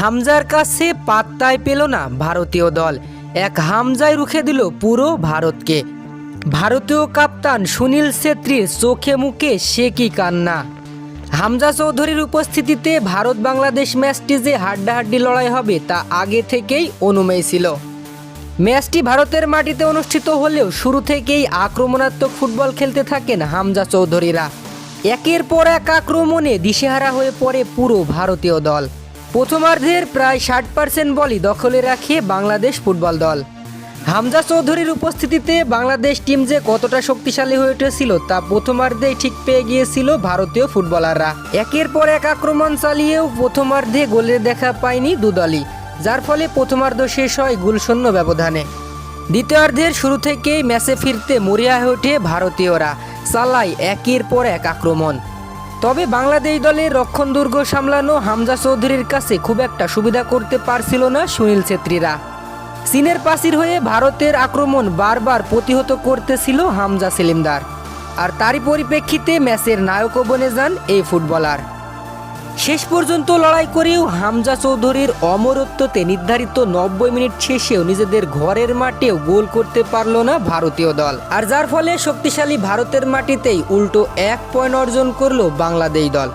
হামজার কাছে পাত্তায় পেল না ভারতীয় দল। এক হামজায় রুখে দিল পুরো ভারতকে। ভারতীয় কাপ্তান সুনীল ছেত্রীর চোখে মুখে সে কি কান্না? হামজা চৌধুরীর উপস্থিতিতে ভারত বাংলাদেশ ম্যাচটি যে হাড্ডাহাড্ডি লড়াই হবে তা আগে থেকেই অনুমেয় ছিল। ম্যাচটি ভারতের মাটিতে অনুষ্ঠিত হলেও শুরু থেকেই আক্রমণাত্মক ফুটবল খেলতে থাকেন হামজা চৌধুরীরা। একের পর এক আক্রমণে দিশেহারা হয়ে পড়ে পুরো ভারতীয় দল। প্রথমার্ধের প্রায় ষাট পার্সেন্ট বলই দখলে রাখে বাংলাদেশ ফুটবল দল। হামজা চৌধুরীর উপস্থিতিতে বাংলাদেশ টিম যে কতটা শক্তিশালী হয়ে উঠেছিল তা প্রথমার্ধেই ঠিক পেয়ে গিয়েছিল ভারতীয় ফুটবলাররা। একের পর এক আক্রমণ চালিয়েও প্রথমার্ধে গোলের দেখা পায়নি দুদলই, যার ফলে প্রথমার্ধ শেষ হয় গোলশূন্য ব্যবধানে। দ্বিতীয়ার্ধের শুরু থেকেই ম্যাচে ফিরতে মরিয়া হয়ে ওঠে ভারতীয়রা, চালায় একের পর এক আক্রমণ। তবে বাংলাদেশ দলের রক্ষণ দুর্গ সামলানো হামজা চৌধুরীর কাছে খুব একটা সুবিধা করতে পারছিল না সুনীল ছেত্রীরা। চীনের পাশির হয়ে ভারতের আক্রমণ বারবার প্রতিহত করতেছিল হামজা সেলিমদার। আর তারই পরিপ্রেক্ষিতে ম্যাচের নায়কও বনে যান এই ফুটবলার। শেষ পর্যন্ত লড়াই করেও হামজা চৌধুরীর অমরত্বতে নির্ধারিত নব্বই মিনিট শেষেও নিজেদের ঘরের মাঠেও গোল করতে পারল না ভারতীয় দল। আর যার ফলে শক্তিশালী ভারতের মাটিতেই উল্টো এক পয়েন্ট অর্জন করল বাংলাদেশ দল।